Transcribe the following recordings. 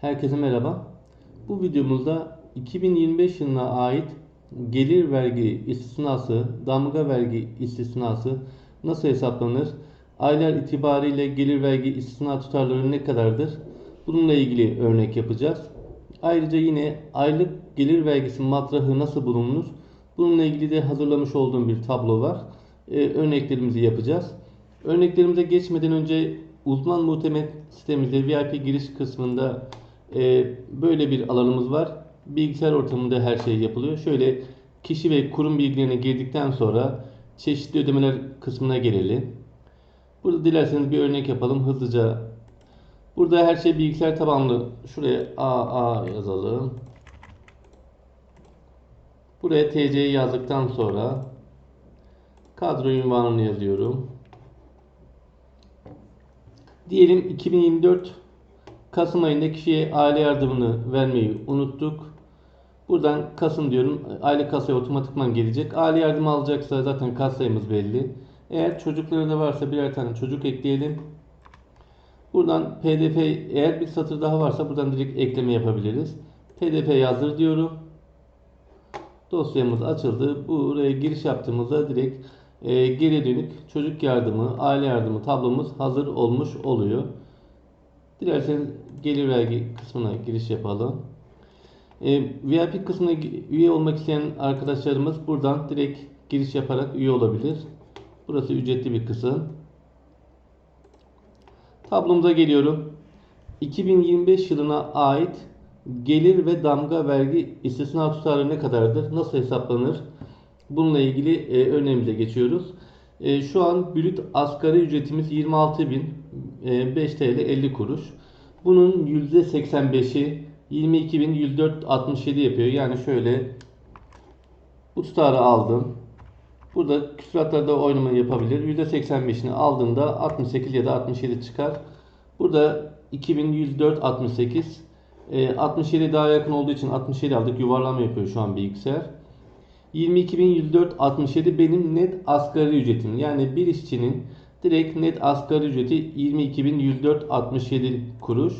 Herkese merhaba. Bu videomuzda 2025 yılına ait gelir vergi istisnası, damga vergi istisnası nasıl hesaplanır? Aylar itibariyle gelir vergi istisna tutarları ne kadardır? Bununla ilgili örnek yapacağız. Ayrıca yine aylık gelir vergisi matrahı nasıl bulunur? Bununla ilgili de hazırlamış olduğum bir tablo var. Ee, örneklerimizi yapacağız. Örneklerimize geçmeden önce uzman muhtemel sitemizde VIP giriş kısmında e, böyle bir alanımız var. Bilgisayar ortamında her şey yapılıyor. Şöyle kişi ve kurum bilgilerine girdikten sonra çeşitli ödemeler kısmına gelelim. Burada dilerseniz bir örnek yapalım hızlıca. Burada her şey bilgisayar tabanlı. Şuraya AA yazalım. Buraya TC'yi yazdıktan sonra kadro ünvanını yazıyorum. Diyelim 2024 Kasım ayında kişiye aile yardımını vermeyi unuttuk. Buradan Kasım diyorum. Aile kasaya otomatikman gelecek. Aile yardımı alacaksa zaten kas sayımız belli. Eğer çocukları da varsa birer tane çocuk ekleyelim. Buradan PDF eğer bir satır daha varsa buradan direkt ekleme yapabiliriz. PDF yazdır diyorum. Dosyamız açıldı. Buraya giriş yaptığımızda direkt e, geri dönük çocuk yardımı, aile yardımı tablomuz hazır olmuş oluyor. Dilerseniz gelir vergi kısmına giriş yapalım. E, VIP kısmına üye olmak isteyen arkadaşlarımız buradan direkt giriş yaparak üye olabilir. Burası ücretli bir kısım. Tablomuza geliyorum. 2025 yılına ait gelir ve damga vergi istisna tutarı ne kadardır? Nasıl hesaplanır? Bununla ilgili e, örneğimize geçiyoruz. E, şu an brüt asgari ücretimiz 26.005 TL 50 kuruş. Bunun %85'i 22.104.67 yapıyor. Yani şöyle bu tutarı aldım. Burada küsuratlarda oynama yapabilir. %85'ini aldığında 68 ya da 67 çıkar. Burada 2104.68 e, 67 daha yakın olduğu için 67 aldık. Yuvarlama yapıyor şu an bilgisayar. 22.104.67 benim net asgari ücretim. Yani bir işçinin direkt net asgari ücreti 22.104.67 kuruş.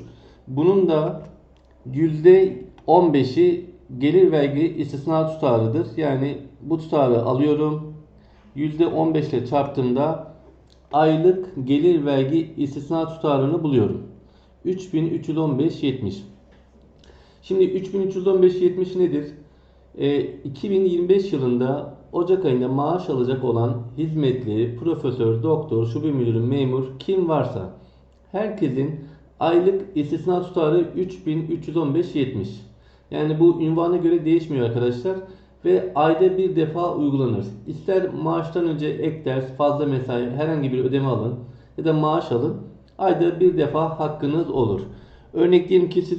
Bunun da %15'i gelir vergi istisna tutarıdır. Yani bu tutarı alıyorum. %15 ile çarptığımda aylık gelir vergi istisna tutarını buluyorum. 3315.70. Şimdi 3315.70 nedir? E, 2025 yılında Ocak ayında maaş alacak olan hizmetli, profesör, doktor, şube müdürü, memur kim varsa herkesin aylık istisna tutarı 3315.70. Yani bu ünvana göre değişmiyor arkadaşlar ve ayda bir defa uygulanır. İster maaştan önce ek ders, fazla mesai, herhangi bir ödeme alın ya da maaş alın. Ayda bir defa hakkınız olur. Örnek diyelim ki siz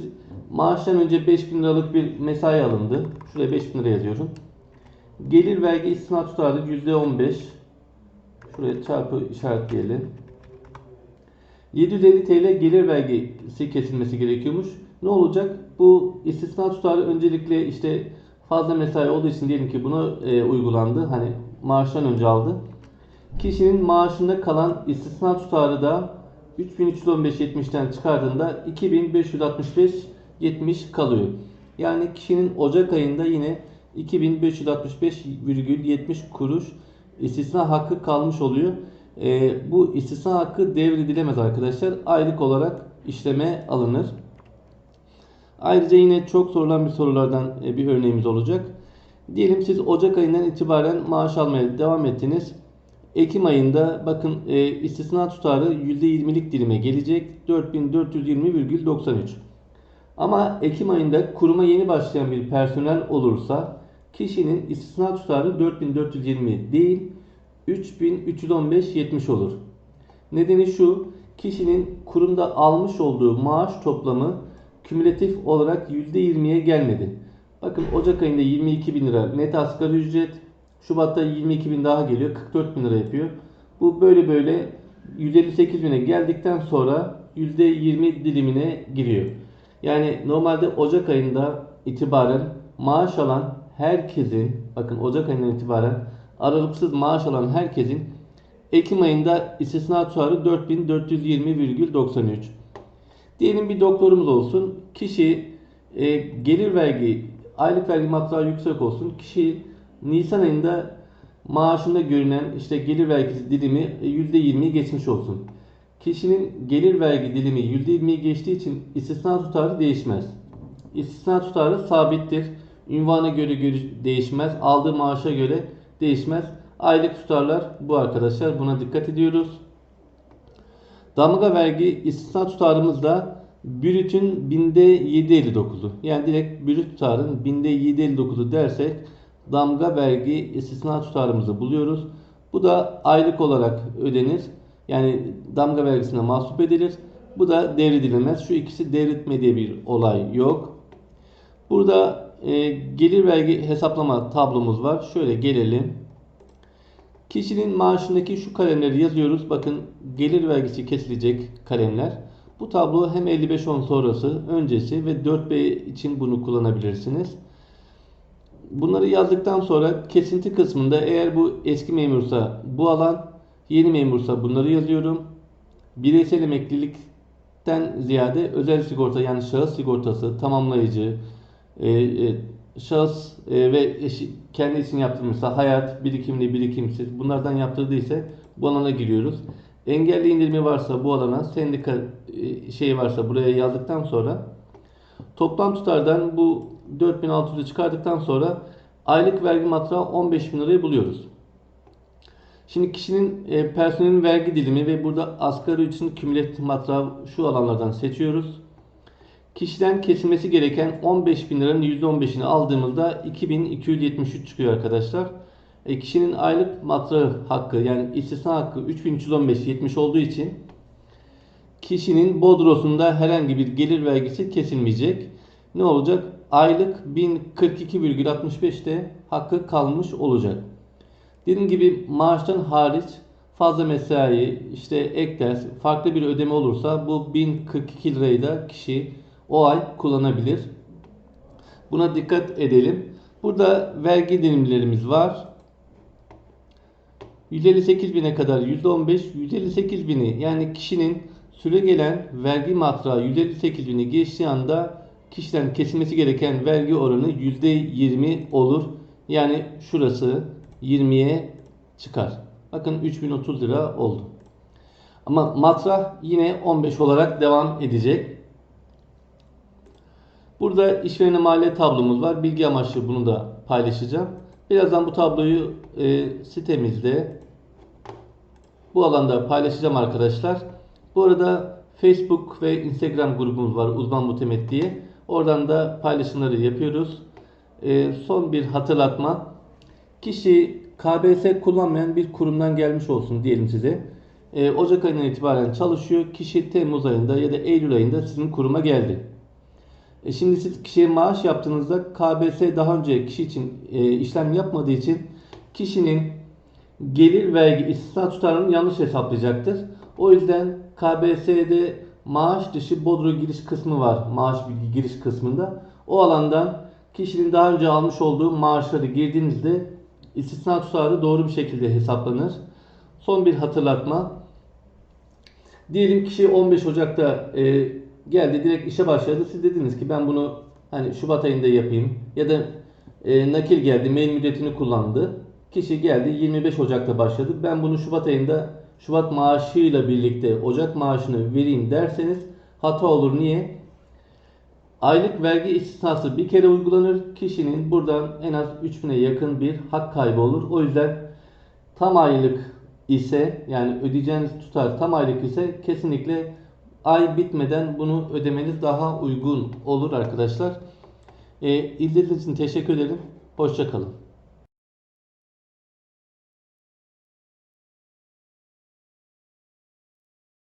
maaştan önce 5000 liralık bir mesai alındı. Şuraya 5000 lira yazıyorum. Gelir vergi istisna tutarı %15. Şuraya çarpı işaretleyelim. 750 TL gelir vergisi kesilmesi gerekiyormuş. Ne olacak? Bu istisna tutarı öncelikle işte fazla mesai olduğu için diyelim ki buna e, uygulandı. Hani maaştan önce aldı. Kişinin maaşında kalan istisna tutarı da 3315.70'ten çıkardığında 2565.70 kalıyor. Yani kişinin Ocak ayında yine 2565,70 kuruş istisna hakkı kalmış oluyor. E, bu istisna hakkı devredilemez arkadaşlar. Aylık olarak işleme alınır. Ayrıca yine çok sorulan bir sorulardan e, bir örneğimiz olacak. Diyelim siz Ocak ayından itibaren maaş almaya devam ettiniz. Ekim ayında bakın e, istisna tutarı %20'lik dilime gelecek. 4420,93. Ama Ekim ayında kuruma yeni başlayan bir personel olursa kişinin istisna tutarı 4420 değil 3315.70 olur. Nedeni şu, kişinin kurumda almış olduğu maaş toplamı kümülatif olarak %20'ye gelmedi. Bakın Ocak ayında 22 bin lira net asgari ücret, Şubat'ta 22 bin daha geliyor 44 bin lira yapıyor. Bu böyle böyle 158 bine geldikten sonra %20 dilimine giriyor. Yani normalde Ocak ayında itibaren maaş alan herkesin bakın Ocak ayından itibaren aralıksız maaş alan herkesin Ekim ayında istisna tutarı 4420,93. Diyelim bir doktorumuz olsun. Kişi e, gelir vergi, aylık vergi matrağı yüksek olsun. Kişi Nisan ayında maaşında görünen işte gelir vergisi dilimi e, %20'yi geçmiş olsun. Kişinin gelir vergi dilimi %20'yi geçtiği için istisna tutarı değişmez. İstisna tutarı sabittir. Ünvana göre göre değişmez. Aldığı maaşa göre değişmez. Aylık tutarlar bu arkadaşlar. Buna dikkat ediyoruz. Damga vergi istisna tutarımız da brütün binde 7.59'u. Yani direkt brüt tutarın binde 7.59'u dersek damga vergi istisna tutarımızı buluyoruz. Bu da aylık olarak ödenir. Yani damga vergisine mahsup edilir. Bu da devredilmez. Şu ikisi devretme diye bir olay yok. Burada e, gelir vergi hesaplama tablomuz var. Şöyle gelelim. Kişinin maaşındaki şu kalemleri yazıyoruz. Bakın gelir vergisi kesilecek kalemler. Bu tablo hem 55-10 sonrası, öncesi ve 4B için bunu kullanabilirsiniz. Bunları yazdıktan sonra kesinti kısmında eğer bu eski memursa bu alan, yeni memursa bunları yazıyorum. Bireysel emeklilikten ziyade özel sigorta yani şahıs sigortası, tamamlayıcı, e, e, şahıs e, ve eşi, kendi için yaptırmışsa hayat, birikimli, birikimsiz bunlardan yaptırdıysa bu alana giriyoruz. Engelli indirimi varsa bu alana, sendika e, şeyi varsa buraya yazdıktan sonra toplam tutardan bu 4600'ü çıkardıktan sonra aylık vergi matrağı 15 bin lirayı buluyoruz. Şimdi kişinin e, personelin vergi dilimi ve burada asgari için kümülatif matrağı şu alanlardan seçiyoruz. Kişiden kesilmesi gereken 15 bin liranın %15'ini aldığımızda 2273 çıkıyor arkadaşlar. E, kişinin aylık matrağı hakkı yani istisna hakkı 3315 70 olduğu için kişinin bodrosunda herhangi bir gelir vergisi kesilmeyecek. Ne olacak? Aylık 1042,65'te hakkı kalmış olacak. Dediğim gibi maaştan hariç fazla mesai, işte ek ders, farklı bir ödeme olursa bu 1042 lirayı da kişi o ay kullanabilir. Buna dikkat edelim. Burada vergi dilimlerimiz var. 158 bine kadar %15, 158 bini yani kişinin süre gelen vergi matrağı 158 bini geçtiği anda kişiden kesilmesi gereken vergi oranı %20 olur. Yani şurası 20'ye çıkar. Bakın 3030 lira oldu. Ama matrah yine 15 olarak devam edecek. Burada işverene maliye tablomuz var. Bilgi amaçlı bunu da paylaşacağım. Birazdan bu tabloyu e, sitemizde bu alanda paylaşacağım arkadaşlar. Bu arada Facebook ve Instagram grubumuz var uzman muhtemet diye. Oradan da paylaşımları yapıyoruz. E, son bir hatırlatma. Kişi KBS kullanmayan bir kurumdan gelmiş olsun diyelim size. E, Ocak ayından itibaren çalışıyor. Kişi Temmuz ayında ya da Eylül ayında sizin kuruma geldi. E şimdi siz kişiye maaş yaptığınızda KBS daha önce kişi için e, işlem yapmadığı için kişinin gelir vergi istisna tutarını yanlış hesaplayacaktır. O yüzden KBS'de maaş dışı bodro giriş kısmı var. Maaş giriş kısmında. O alandan kişinin daha önce almış olduğu maaşları girdiğinizde istisna tutarı doğru bir şekilde hesaplanır. Son bir hatırlatma. Diyelim kişi 15 Ocak'ta e, geldi direkt işe başladı. Siz dediniz ki ben bunu hani Şubat ayında yapayım ya da e, nakil geldi mail müddetini kullandı. Kişi geldi 25 Ocak'ta başladı. Ben bunu Şubat ayında Şubat maaşıyla birlikte Ocak maaşını vereyim derseniz hata olur. Niye? Aylık vergi istisnası bir kere uygulanır. Kişinin buradan en az 3000'e yakın bir hak kaybı olur. O yüzden tam aylık ise yani ödeyeceğiniz tutar tam aylık ise kesinlikle ay bitmeden bunu ödemeniz daha uygun olur arkadaşlar. E, izlediğiniz için teşekkür ederim. Hoşçakalın.